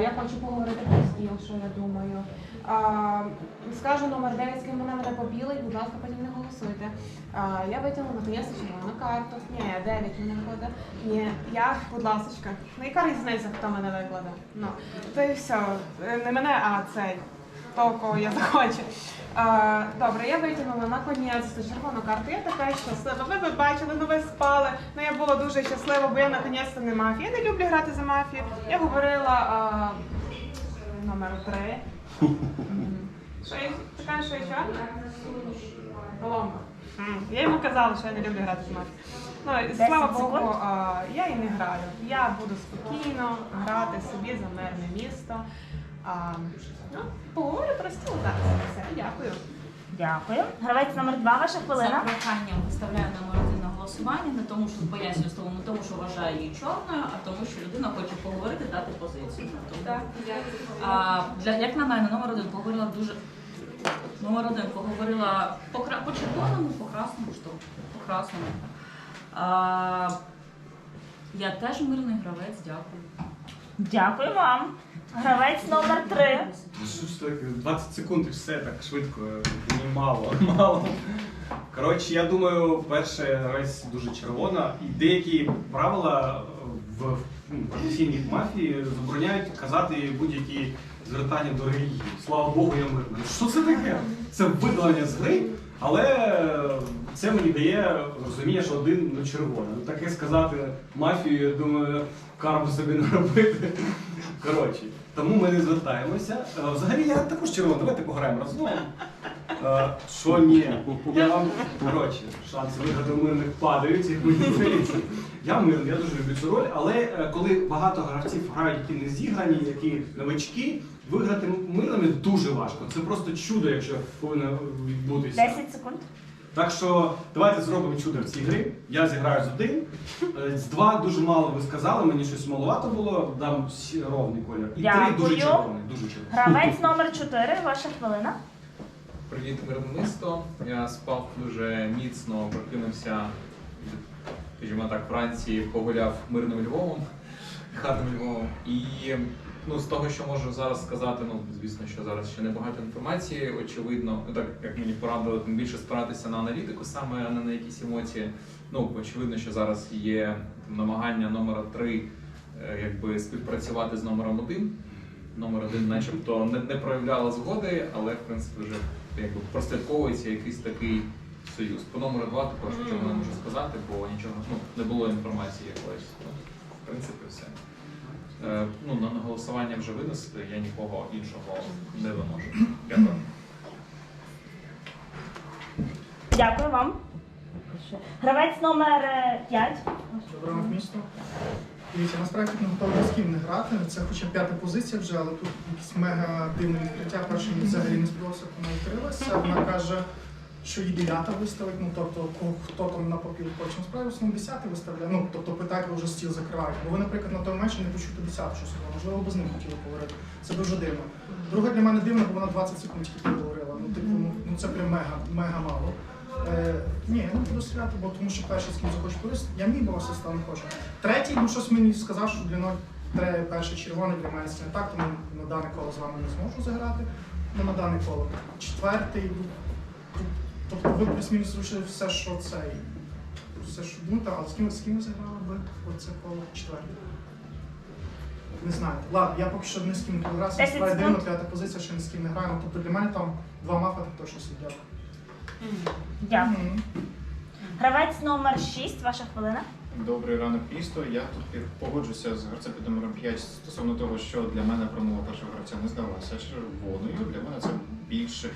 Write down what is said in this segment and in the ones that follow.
Я хочу поговорити про стіл, що я думаю. Скажу номер 9, з ким вона мене побілить, будь ласка, потім не голосуйте. Я витягнула наконець червону карту. Ні, 9 мене виходить. Ні, я, будь ласка. Ну яка різниця, хто мене викладе? Ну, то і все. Не мене, а цей. Того, кого я захочу. А, добре, я витягнула наконець червону карту. Я така щаслива. Ви б бачили, ну ви спали. Ну я була дуже щаслива, бо я наконець не мафія. Я не люблю грати за мафію. Я говорила а, номер три. Що я чекаю, що я чорна? Коломба. Я йому казала, що я не люблю грати за мафію. Ну, слава Богу, а, я і не граю. Я буду спокійно грати собі за мирне місто. А, ну, поговорю про стіл зараз. Все, дякую. Дякую. Гравець номер два, ваша За хвилина. проханням виставляю номер один на голосування, не тому, що пояснюю слово, не тому, що вважаю її чорною, а тому, що людина хоче поговорити, дати позицію. Тому, а, для, як на мене, номер один поговорила дуже. Номер один поговорила по, кра- по червоному, по красному, що? По красному. А, я теж мирний гравець, дякую. Дякую вам. Гравець номер три. 20 секунд і все так швидко. Мені мало, мало. Коротше, я думаю, перше гравець дуже червона, і деякі правила в ну, мафії забороняють казати будь-які звертання до релігії. Слава Богу, я мирний. Що це таке? Це видалення з гри, але це мені дає розуміння, що один ну, червоний. Ну, таке сказати мафію, я думаю, карму собі не робити. Коротше, тому ми не звертаємося. Е, Взагалі я також червоний, давайте пограємо разом. Е, Що ні? Я вам коротше, шанси виграти мирних падають, як мені здається. Я мирний, я дуже люблю цю роль, але е, коли багато гравців грають, які не зіграні, які новачки, виграти мирними дуже важко. Це просто чудо, якщо повинно відбутися. 10 секунд. Так що давайте зробимо чудо в цій грі. Я зіграю з один. Е, З два дуже мало ви сказали, мені щось маловато було, дам сі- ровний колір. І Дякую. три дуже червоний, дуже червоний. Гравець номер 4, ваша хвилина. Привіт, мирне місто. Я спав дуже міцно, прокинувся, скажімо так, вранці погуляв мирним Львовом, гарним Львовом. І ну, з того, що можу зараз сказати, ну звісно, що зараз ще небагато інформації. Очевидно, ну так як мені порадили, тим більше спиратися на аналітику, саме а не на якісь емоції. Ну, очевидно, що зараз є намагання номера 3 якби співпрацювати з номером 1. Номер один, начебто, не, не проявляла згоди, але в принципі вже якби прослідковується якийсь такий союз. По номеру два також нічого не можу сказати, бо нічого ну, не було інформації якоїсь. Ну, в принципі, все. Е, ну, на, голосування вже винесли, я нікого іншого не виможу. Дякую. Дякую вам. Гравець номер 5. Доброго місто. Дивіться, насправді не готовий з ким не грати. Це хоча п'ята позиція вже, але тут якесь мега дивне відкриття. Перше мені взагалі не сподобалося, як вона відкрилася. Вона каже, що її дев'ята виставить, ну тобто хто там на попіл хоче. Насправді основному десятий виставляє. Ну тобто питати вже стіл закривають. Бо ви, наприклад, на тому матчі не почуєте десяту щось. Можливо, ви з ним хотіли поговорити. Це дуже дивно. Друге для мене дивно, бо вона 20 секунд тільки говорила. Ну, типу, ну, ну це прям мега, мега мало. Е, ні, я не буду стріляти, бо тому що перший з ким захочу повісти, я мій бос став не хочу. Третій, ну щось мені сказав, що для нього перший червоний для мене не так, тому на дане коло з вами не зможу заграти. Ну, на дане коло. Четвертий, ну, тобто ви плюс-мінус вийшли все, що цей. Все, що так, але з ким, з ким ви заграли би оце коло четверте? Не знаю. Ладно, я поки що не з ким не грався. 10 Справді дивно, п'ята позиція, ще не з ким не граємо. Тобто для мене там два мафа так точно сидять. Дякую. Мгм. Гравець номер 6, ваша хвилина. Добрий ранок, місто. Я тут під- погоджуся з гравцем під номером 5 стосовно того, що для мене промова першого гравця не здалася червоною. Для мене це більше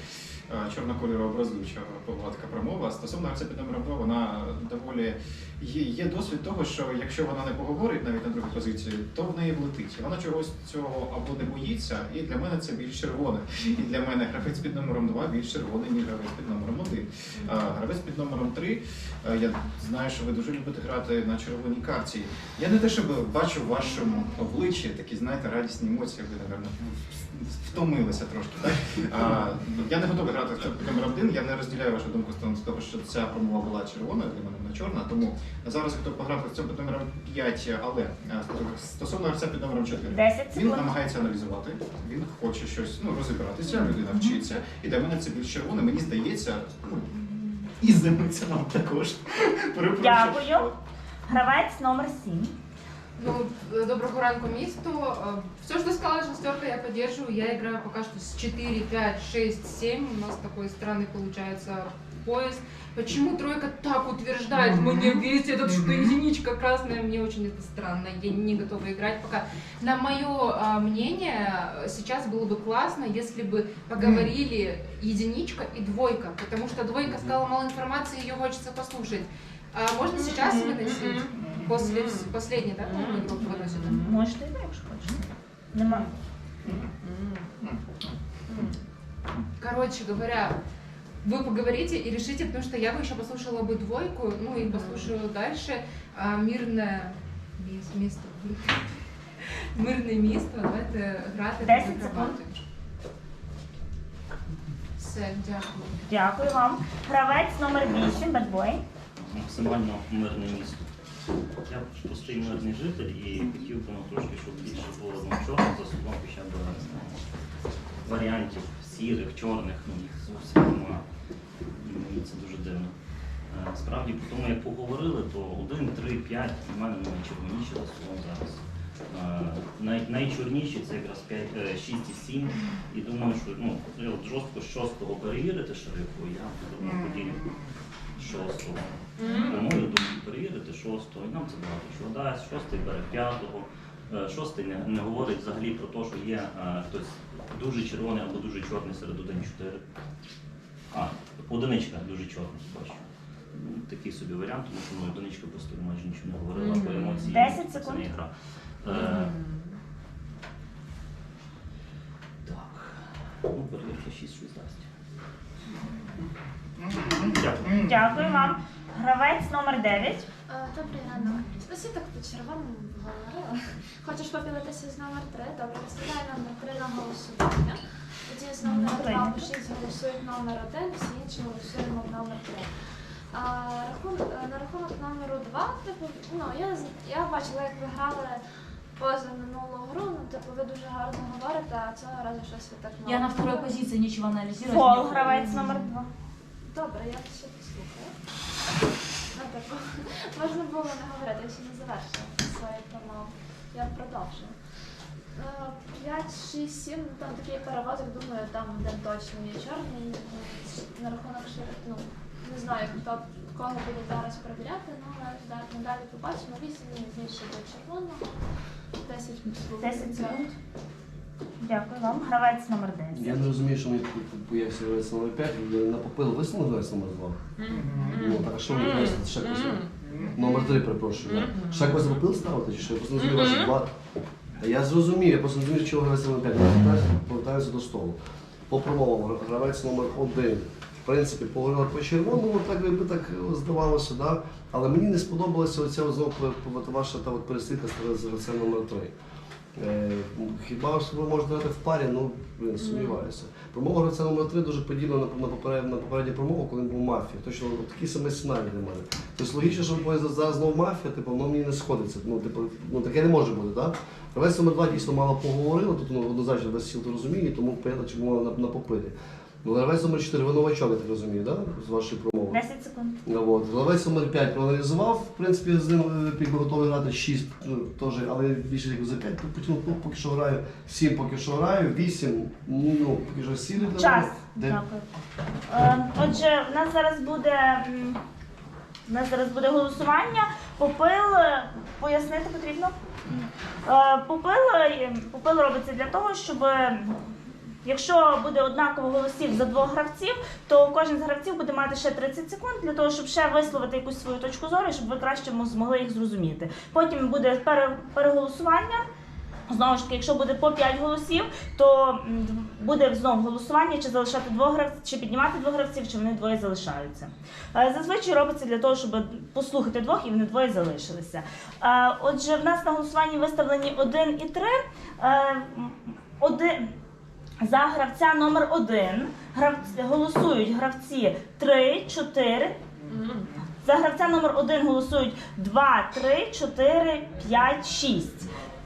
е, чорнокольорообразуюча була така промова. Стосовно номером 2, вона доволі є, є досвід того, що якщо вона не поговорить навіть на другу позицію, то в неї влетить. Вона чогось цього або не боїться, і для мене це більш червоне. І для мене гравець під номером 2 більш червоний, ніж гравець під номером 1. А гравець під номером 3 Е, Я знаю, що ви дуже любите грати на червоній карті. Я не те, щоб бачу в вашому обличчі такі, знаєте, радісні емоції, ви, напевно, втомилися трошки. Так? А, я не готовий грати в номер один. Я не розділяю вашу думку стосовно того, що ця промова була червоною, для мене вона чорна. Тому зараз готов пограти в цьому під номером 5, але стосовно гравця під номером 4. 10 Він намагається аналізувати, він хоче щось ну, розібратися, людина вчиться. І для мене це більш червоне, мені здається, ну, і здається нам також. Дякую. Гравець номер 7. Ну, доброго ранку місту. Все, что сказала шестерка, я поддерживаю. Я играю пока что с 4, 5, 6, 7. У нас такой странный получается поезд. Почему тройка так утверждает? Мне верить этот, что единичка красная, мне очень это странно. Я не готова играть пока. На мое а, мнение, сейчас было бы классно, если бы поговорили единичка и двойка, потому что двойка сказала мало информации, ее хочется послушать. А можно сейчас выносить? После вс- последней, да, по-моему, игрок выносит? Можете йти, якщо хочете. Нема. Короче говоря, вы поговорите и решите, потому что я бы еще послушала бы двойку, ну и послушаю дальше а, мирное міс- місто. блін. Мирне місто, давайте грати. Десять на секунд. акробати. Все, дякую. Дякую вам. Гравець номер 8, бедбой. максимально мирне місто. Я ж простий мирний житель і хотів би ну, трошки, щоб більше було ну, чорного за собою хоча б варіантів сірих, чорних, ну їх зовсім немає. Мені це дуже дивно. Е, Справді, по тому як поговорили, то 1, 3, 5, у мене найчорніші за столом зараз. Е, Най, найчорніші це якраз 5, е, 6 і 7. І думаю, що ну, от жорстко з шостого перевірити шерифу, я думаю, поділю шостого. На мою думку, перевірити шостого, і нам це багато чого дасть. Шостий бере п'ятого. Е, Шостий не, не говорить взагалі про те, що є е, хтось дуже червоний або дуже чорний серед 1-4. А, одиничка дуже чорний, бачу. Ну, Такий собі варіант, тому що ну, одиничка просто майже нічого не говорила по емоції. 10 Це секунд. не гра. Е, так. Ну, перевірка 6 щось дасть. Дякую. Дякую вам. Гравець номер 9. Е, Добрий ранок. Спаси так по червоному говорила. Хочеш попілитися з номер 3? Добре, розглядаю номер 3 на голосування. Тоді з номера Добре. 2 по 6 голосують номер 1, всі інші голосуємо в номер 3. А, рахун- е, на рахунок номеру 2, типу, ну, я, з- я бачила, як ви грали поза минулу гру, ну, типу, ви дуже гарно говорите, а цього разу щось ви так мало. Я на второй позиции нечего анализировать. Фол, гравець номер 2. Добре, я ще послухаю. Можна було не говорити, я ще не завершила свою промову. Я продовжу. 5, 6, 7, ну там такий перевозок, думаю, там один точно є чорний. На рахунок ширих, ну, не знаю, хто кого буде зараз перевіряти, ну, але да- надалі побачимо. 8 більше до червоного, 10 10 секунд. Дякую вам. Гравець номер 10. Я не розумію, що мені тут появився гравець номер 5, на попил висунули гравець номер 2. Ну, так, а що ви кажете, ще когось? Номер 3, перепрошую. да. Ще когось попил ставити, чи що? Я просто не розумію ваші два. Та Я зрозумів, я просто не розумію, чого гравець номер 5. Повертаюся- Повертаюся до столу. По промовам, гравець номер 1. В принципі, поговорили по червоному, так якби так здавалося, да? але мені не сподобалася оця знову ваша та от перестрілка з гравцем номер 3. Е, Хіба ж ви можете в парі? Ну, блин, сумніваюся. Промова гравця номер 3 дуже подібна на, на, поперед, на попередню промову, коли він був мафія. Точно от такий самий сценарій для мене. Тобто логічно, що ви зараз знову мафія, типу, воно мені не сходиться. Ну, типу, ну таке не може бути, так? Гравець номер 2 дійсно мало поговорили, тут ну, однозначно весь сіл то розуміє, тому понятно, чому на, на попилі. Ну, гравець номер 4, ви новачок, я так розумію, так? З вашої промови. 10 секунд. Ну, От. Гравець номер 5 проаналізував, в принципі, з ним якби готовий грати 6, ну, теж, але більше як за 5 потягнув, ну, поки що граю 7, поки що граю, 8, ну, поки що сілі. Час. Де? Дякую. Е, Отже, в нас зараз буде. м, У нас зараз буде голосування. Попил е, пояснити потрібно. Е, Попил, е, попил робиться для того, щоб якщо буде однаково голосів за двох гравців, то кожен з гравців буде мати ще 30 секунд для того, щоб ще висловити якусь свою точку зору, щоб ви краще змогли їх зрозуміти. Потім буде пере- переголосування. Знову ж таки, якщо буде по 5 голосів, то буде знову голосування, чи залишати двох гравців, чи піднімати двох гравців, чи вони двоє залишаються. Е, Зазвичай робиться для того, щоб послухати двох і вони двоє залишилися. Е, Отже, в нас на голосуванні виставлені 1 і 3. Один, за гравця номер 1 гравці, голосують гравці 3, 4. За гравця номер 1 голосують 2, 3, 4, 5, 6.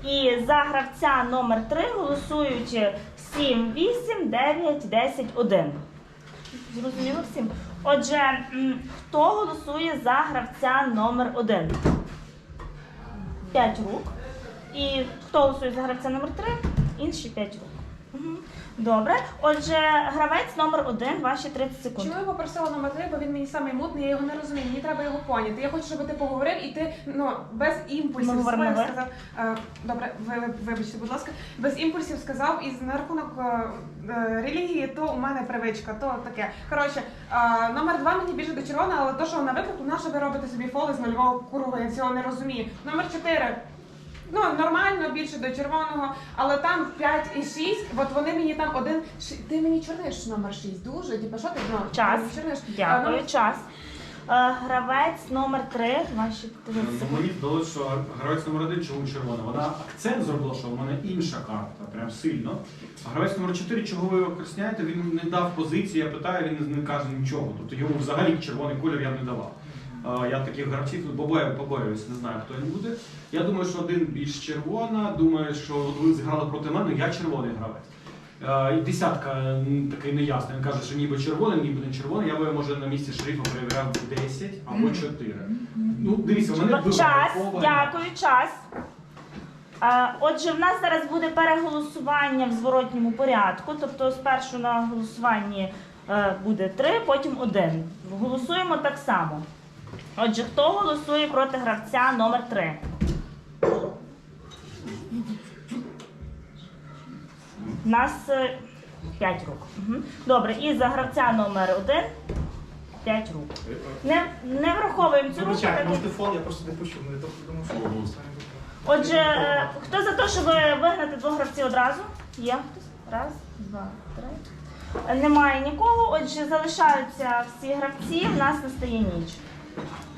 І за гравця номер 3 голосують 7, 8, 9, 10, 1. Зрозуміло всім? Отже, хто голосує за гравця номер 1? 5 рук. І хто голосує за гравця номер 3? Інші 5 рук. Добре. Отже, гравець номер 1, ваші 30 секунд. Чому я попросила номер 3, бо він мені самий мутний, я його не розумію, мені треба його поняти. Я хочу, щоб ти поговорив і ти ну, без імпульсів Ми говоримо своїх ви. сказав. Е, добре, ви, ви- вибачте, будь ласка, без імпульсів сказав і на рахунок е, е, релігії, то у мене привичка, то таке. Коротше, е, номер 2 мені більше до червоного, але то, що вона виклику, на що ви робите собі фоли з нульового кругу, я цього не розумію. Номер 4. Ну, нормально, більше до червоного, але там 5 і 6, от вони мені там один. ши- Ти мені чорниш номер 6, дуже. Типа, що ти ну, Час. мені чорниш? А, Дякую, номер- час. Е, Гравець номер 3, ваші Ну. Мені здалося, що гравець номер один чому червона. Вона акцент зробила, що в мене інша карта, прям сильно. А гравець номер 4, чого ви його красняєте, він не дав позиції, я питаю, він не каже нічого. Тобто йому взагалі червоний колір я б не давав. Я таких гравців побою, побоююсь, не знаю, хто він буде. Я думаю, що один більш червона, думаю, що от ви зіграли проти мене, я червоний гравець. Е, І десятка такий неясний. Він каже, що ніби червоний, ніби не червоний. Я би може на місці шерифа перевіряв 10 або 4. Ну, дивіться, у мене Час, дякую, час. Отже, в нас зараз буде переголосування в зворотньому порядку. Тобто спершу на голосуванні е, буде 3, потім 1. Голосуємо так само. Отже, хто голосує проти гравця номер 3? У нас 5 рук. Мгм. Добре, і за гравця номер 1 5 рук. Не, не враховуємо цю руку. Вибачайте, так фон, я просто не почув, не то подумав, що Мгм. останнє буде. Отже, е, хто за те, щоб вигнати двох гравців одразу? Є хтось? Раз, два, три. Е, Немає нікого. Отже, залишаються всі гравці. В нас настає ніч. Thank you.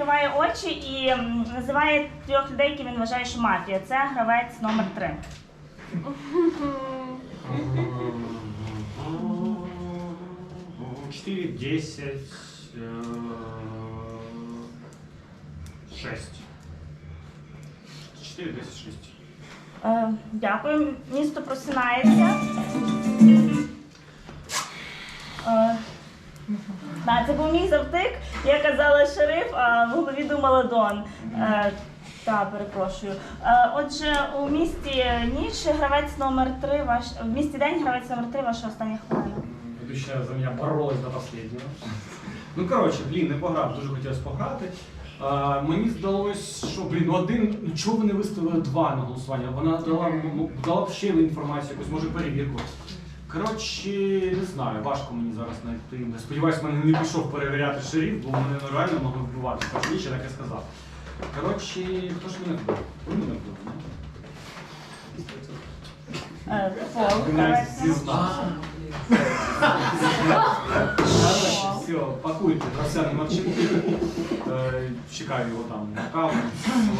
Відкриває очі і називає трьох людей, які він вважає, що мафія. Це гравець номер 3. 4, 10, 6. 4, 10, 6. Е, Дякую. Місто просинається. Е, да, це був мій завтик. Я казала шериф, а в голові думала Дон. Е, Так, перепрошую. Е, Отже, у місті ніч гравець номер 3 ваш в місті день гравець номер 3 ваша остання хвилина. Ведущая за меня боролась до последнего. Ну, коротше, блін, не пограв, дуже хотілося пограти. А, мені здалось, що блін, ну один, ну чого ви не виставили два на голосування? Вона дала, м- дала б ще інформацію, якусь, може перевірку. Коротше, не знаю, важко мені зараз знайти. Сподіваюсь, мене не пішов перевіряти шериф, бо мене реально могли вбивати. Точніше, так я сказав. Коротше, хто ж мене вбив? Ви мене ні? Е, Пол, зізнався. Коротше, все, пакуйте, травсяний марчинки. Е, Чекаю його там на каву.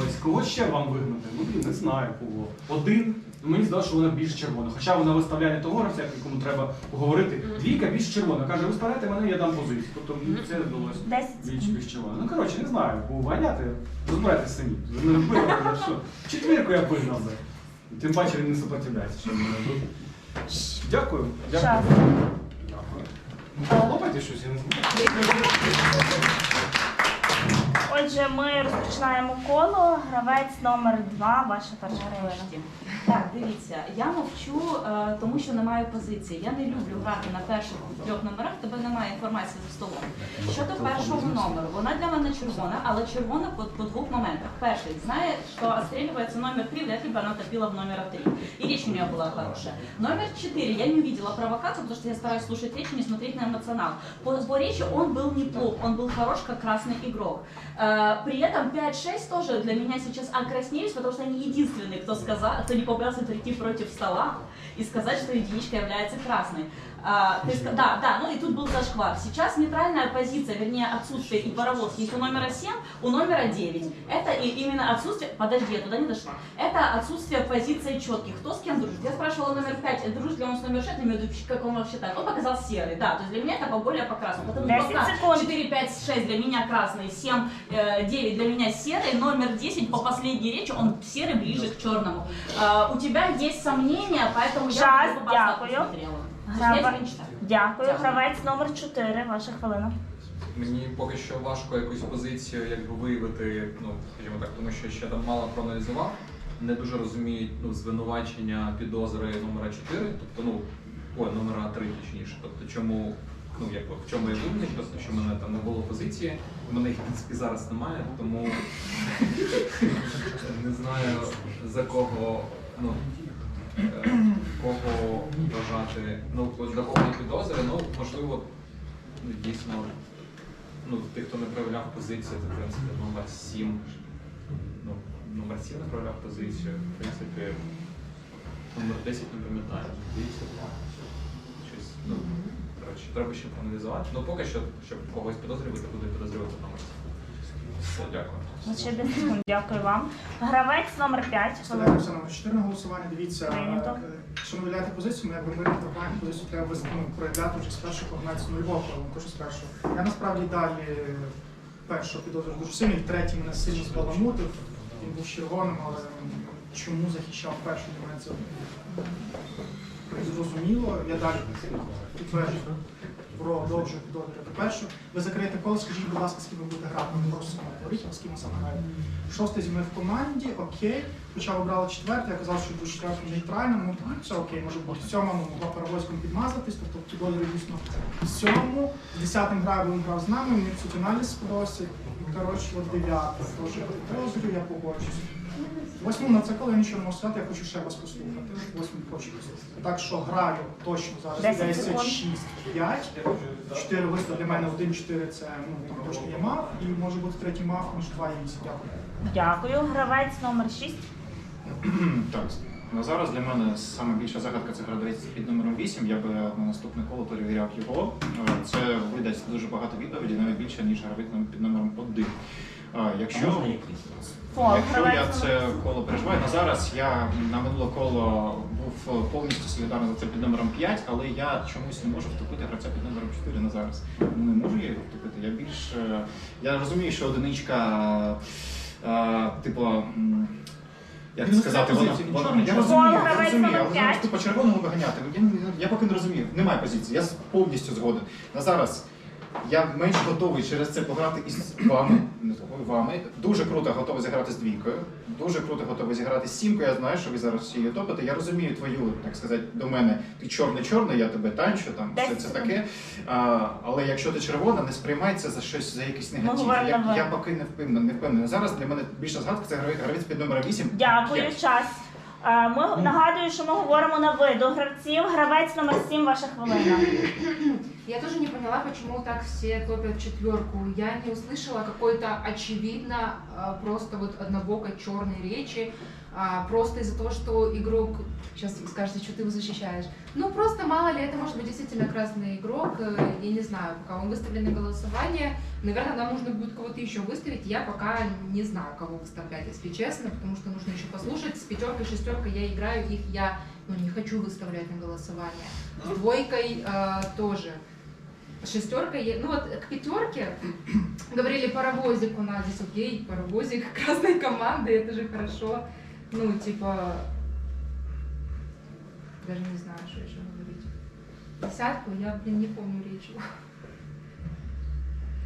Ось кого ще вам вигнати? Ну блін, не знаю кого. Один. Ну, мені здалося, що вона більш червона. Хоча вона виставляє не того гравця, якому треба поговорити. Двійка більш червона. Каже, ви старайте мене, я дам позицію. Тобто мені це здалося більш більш червона. Ну коротше, не знаю, кого ваняти. Розбирайтесь самі. Ви мене вбили, що? Четвірку я вигнав би. Тим паче він не сопротивляється, що мене вбив. Дякую. Дякую. Дякую. Ну, Хлопайте щось, я не знаю. Отже, ми розпочинаємо коло. Гравець номер 2 ваша перша хвилина. Так, дивіться, я мовчу, е, тому що не маю позиції. Я не люблю грати на перших трьох номерах, тебе немає інформації за столом. Щодо першого номеру, вона для мене червона, але червона по, по двух моментах. Перший, знає, что отстреливается номер три, вряд ли бы она топила в номера три. И речь у нее была хорошая. Номер четыре, я не увидела провокацию, потому что я стараюсь слушать речь и не смотреть на эмоционал. По, по речи он был неплох, он был хорош как красный игрок. Э, при этом 5-6 тоже для меня сейчас окраснелись, потому что они единственные, кто сказал, кто не побоялся прийти против стола и сказать, что единичка является красной. А, ты да, да, ну и тут был зашквар. Сейчас нейтральная позиция, вернее отсутствие и паровоз есть у номера 7, у номера 9. Это и именно отсутствие, подожди, я туда не дошла. Это отсутствие позиций четких. Кто с кем дружит? Я спрашивала номер 5, дружит ли он с номер 6, я имею в виду, как он вообще так. Он показал серый, да, то есть для меня это поболее по красному. Потому 10 что секунд. 4, 5, 6 для меня красный, 7, э, 9 для меня серый, номер 10 по последней речи он серый ближе к черному. Э, у тебя есть сомнения, поэтому я Час, Я тебя не. Дякую. Гравець номер 4 ваша хвилина. Мені поки що важко якусь позицію якби виявити, ну скажімо так, тому що ще там мало проаналізував. Не дуже розуміють ну, звинувачення підозри номера 4, тобто ну ой, номера 3 точніше. Тобто чому ну якби в чому я винний, просто що в мене там не було позиції. У мене їх в принципі зараз немає, тому не знаю за кого ну. Кого вважати, ну ось кого є підозри, ну можливо, дійсно ну, тих, хто не проявляв позицію, це в принципі номер 7. Ну, номер 7 не проявляв позицію. В принципі, номер 10 не пам'ятаю. Здається, щось, ну, коротше, треба ще проаналізувати. Ну, поки що, щоб когось підозрювати, буду підозрювати номер 7. Все, дякую. Ще 10 секунд. Дякую вам. Гравець номер 5 Ставляємося номер 4 на голосування. Дивіться, Прийнято. е, якщо ми виділяєте позицію, ми якби ми тримаємо позицію, треба ну, проявляти вже з першого координації нульового, але не з першого. Я насправді далі першого підозрюю дуже сильно, і третій мене сильно збаламутив. Він був червоним, але чому захищав перший для мене це зрозуміло. Я далі підтверджую. Продовжую підозрювати першу. Ви закриєте коло, скажіть, будь ласка, з ким ви будете грати. Не просто саме говоріть, а з саме граєте. Шостий зі мною в команді, окей. Хоча обрали четвертий, я казав, що буду четвертим нейтральним, ну все окей, може бути в сьомому, могла паровозьком підмазатись, тобто підозрюю дійсно в сьомому. З десятим граю, він грав з нами, мені суті аналіз сподобався. Коротше, от дев'ятий, теж я підозрюю, я погоджусь. Восьму на це коли я нічого не можу сказати, я хочу ще вас послухати. Восьму хочу послухати. Так що граю точно зараз 10 10, секунд. 6, 5. Чотири виступ для мене, один, чотири це ну, там точно є мав, і може бути третій мав, між два і вісім. Дякую. Дякую. Гравець номер 6 Так, на зараз для мене саме більша загадка це гравець під номером 8. Я би на наступне коло перевіряв його. Е, Це видасть дуже багато відповідей, навіть більше, ніж гравець під номером 1. А Якщо, можна якісь? Фол. Якщо я це коло переживаю, на зараз я на минуле коло був повністю солідарний за це під номером 5, але я чомусь не можу втопити гравця під номером 4 на зараз. Не можу я його втопити. Я більш е, я розумію, що одиничка, е, типу. Як Він сказати, вона, вона, я розумію, я розумію, але п'ять. типу червоному виганяти. Я, я поки не розумію. Немає позиції. Я повністю згоден. На зараз Я менш готовий через це пограти із вами, не тобою, вами. Дуже круто готовий зіграти з двійкою. Дуже круто готовий зіграти з сімкою. Я знаю, що ви зараз її топите. Я розумію твою, так сказати, до мене. Ти чорний-чорний, я тебе танчу, там все це таке. А, але якщо ти червона, не сприймай це за щось за якийсь негатив. Я, я поки не впевнений. Не впевнений. Зараз для мене більша згадка це гравець під номером 8. Дякую, час. Е, Ми нагадую, що ми говоримо на ви до гравців. Гравець номер 7, ваша хвилина. Я тоже не поняла, почему так все топят четверку. Я не услышала какой-то очевидно просто вот однобокой черной речи, а, просто из-за того, что игрок, сейчас вы скажете, что ты его защищаешь. Ну просто мало ли, это может быть действительно красный игрок, э, я не знаю, пока он выставлен на голосование, наверное, нам нужно будет кого-то еще выставить, я пока не знаю, кого выставлять, если честно, потому что нужно еще послушать, с пятеркой, шестеркой я играю, их я ну, не хочу выставлять на голосование. С двойкой э, тоже. Шестерка, ну вот к пятерке говорили паровозик у нас здесь, окей, паровозик красной команды, это же хорошо. Ну, типа, даже не знаю, что еще говорить. Десятку я, блин, не помню речь.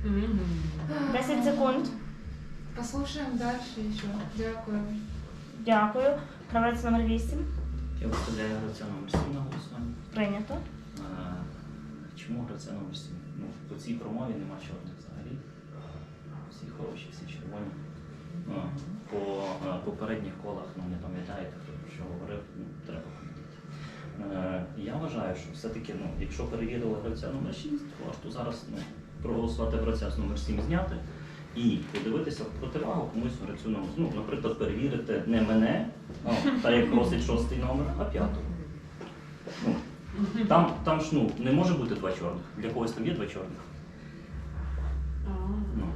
10 секунд. Послушаем дальше еще. Дякую. Дякую. Гравець номер 8. Я виставляю гравця номер 7 на голосування. Прийнято. Е, Чому гравця номер 7? Ну, по цій промові нема чорних взагалі. Всі хороші, всі червоні. Ну, по е, попередніх колах, ну не пам'ятаєте, хто про що говорив, ну, треба пам'ятати. Е, Я вважаю, що все-таки, ну, якщо перевірили гравця номер 6, то варто зараз ну, проголосувати гравця з номер 7 зняти і подивитися в противагу комусь гравцю номер. Ну, наприклад, перевірити не мене, ну, та як просить шостий номер, а п'ятого. Ну, там, там ж ну, не може бути два чорних. Для когось там є два чорних. Ну.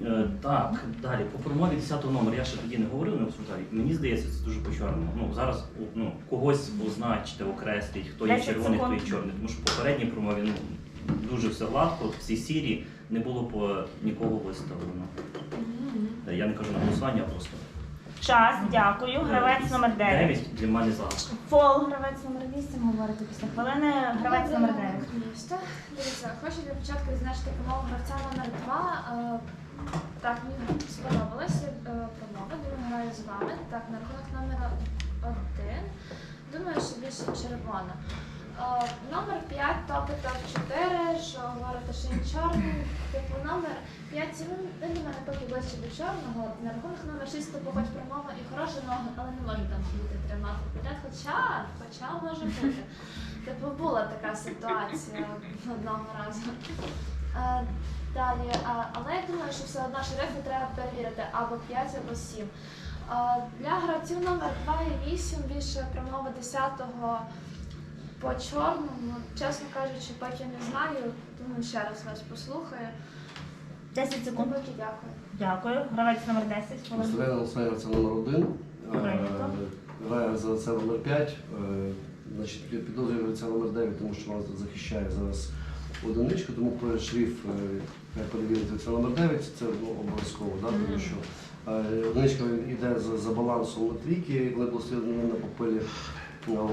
Е, е, Так, далі, по промові 10 номер я ще тоді не говорив на обсуждалі. Мені здається, це дуже по-чорному. Ну, зараз ну, когось позначте, окресліть, хто є 10 червоний, хто є секунд. чорний. Тому що в попередній промові ну, дуже все гладко, всі сірі, не було по нікого виставлено. Е, Я не кажу на голосування, а просто. Час, дякую. Гравець номер 9. 9 для мене загадка. Фол, гравець номер 8, говорите після хвилини. Гравець номер 9. Місто. Дивіться, хочу для початку відзначити промову гравця номер 2. Так, мені сподобалася е, промова, дуже граю з вами. Так, на рахунок номера 1. Думаю, що більше червона. Е, Номер 5, топи топ 4, що говорите, що він чорний. Типу номер 5, він, до мене поки ближче до чорного. На рахунок номер 6, типу, хоч промова і хороша нога, але не може там бути тримати підряд. Хоча, хоча може бути. Типу була така ситуація одного разу. Е, Далі, е, але я думаю, що все одно шерифи треба перевірити або 5, або 7. Е, Для гравців номер 2 і 8 більше промова 10-го по чорному. Чесно кажучи, поки не знаю, думаю, ще раз вас послухаю. 10 секунд. Поки дякую. Дякую. Гравець номер 10. хвилин. Виставляє на голосування гравця номер 1. Прийнято. Грає за це номер 5. Е, Значить, під- підозрює номер 9, тому що вона захищає зараз одиничку, тому про шриф е, як перевірити гравця номер 9, це ну, обов'язково, да, тому що е, одиничка йде за, за балансом на трійки, коли послідно на попилі. От.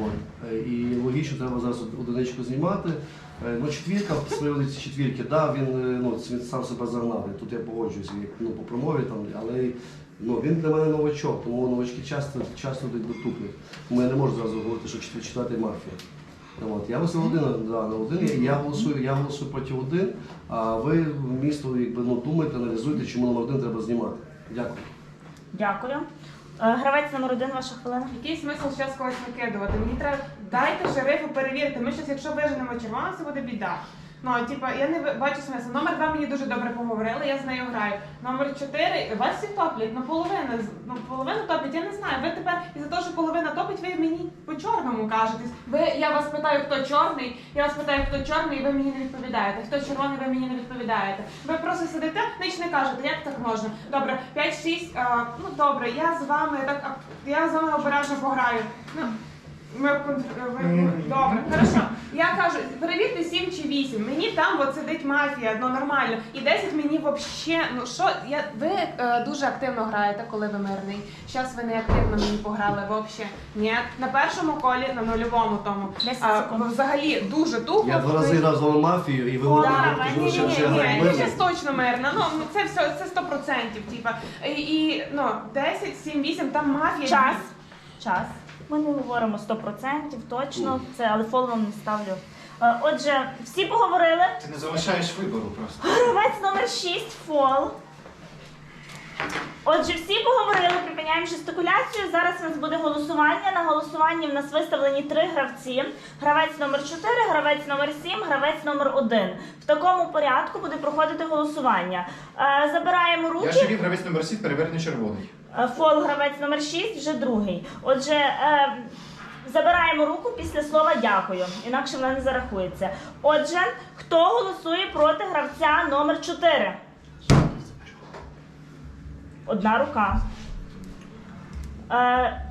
Е, І логічно треба зараз одиничку знімати. Ну, четвірка, з четвірки, да, він, ну, він сам себе загнав. Тут я погоджуюся, ну, по промові, там, але ну, він для мене новачок, тому новачки часто, часто йдуть до тупих. Тому не можу зразу говорити, що четвер- четвертий мафія. От. Я висив один да, на один, я, я голосую, я голосую проти один, а ви місто якби, ну, думайте, аналізуйте, чому номер один треба знімати. Дякую. Дякую. Е, Гравець номер один, ваша хвилина. Який смисл зараз когось викидувати? Мені треба дайте шерифу перевірити. Ми щось, якщо виженемо червоно, це буде біда. Ну, типа, я не бачу смисл. Номер два мені дуже добре поговорили, я з нею граю. Номер чотири, вас всі топлять, ну половина, ну половину топлять, я не знаю. Ви тепер із-за того, що половина топить, ви мені по чорному кажете. Ви, я вас питаю, хто чорний, я вас питаю, хто чорний, і ви мені не відповідаєте. Хто червоний, ви мені не відповідаєте. Ви просто сидите, ніч не кажете, як так можна. Добре, 5-6, а, ну добре, я з вами так, я з вами обережно пограю. Ну, Ми ви- Мгм. Добре, хорошо. Я кажу, перевірте 7 чи 8. Мені там от сидить мафія, ну нормально. І 10 мені взагалі, ну що, я, ви е, дуже активно граєте, коли ви мирний. Зараз ви не активно мені пограли взагалі. Ні. На першому колі, на нульовому тому. 10 А, секунд. взагалі дуже тухло. Я два рази грав з вами мафію, і ви говорите, Да, що ні, ви ні, ще ні, граєте ні, мирно. зараз точно мирно. Ну ну, це все, це 100%, типа. І, і ну 10, 7, 8, там мафія. Час. Час. Ми не говоримо 100% точно, це, але фол вам не ставлю. Е, Отже, всі поговорили. Ти не залишаєш вибору просто. Гравець номер 6 фол. Отже, всі поговорили, припиняємо жестикуляцію. Зараз у нас буде голосування. На голосуванні в нас виставлені три гравці: гравець номер 4, гравець номер 7, гравець номер 1. В такому порядку буде проходити голосування. Е, Забираємо руки. Я ще він гравець номер 7, перевернений червоний. Е, Фол гравець номер 6, вже другий. Отже, е, забираємо руку після слова дякую, інакше вона не зарахується. Отже, хто голосує проти гравця номер 4? Одна рука. Е,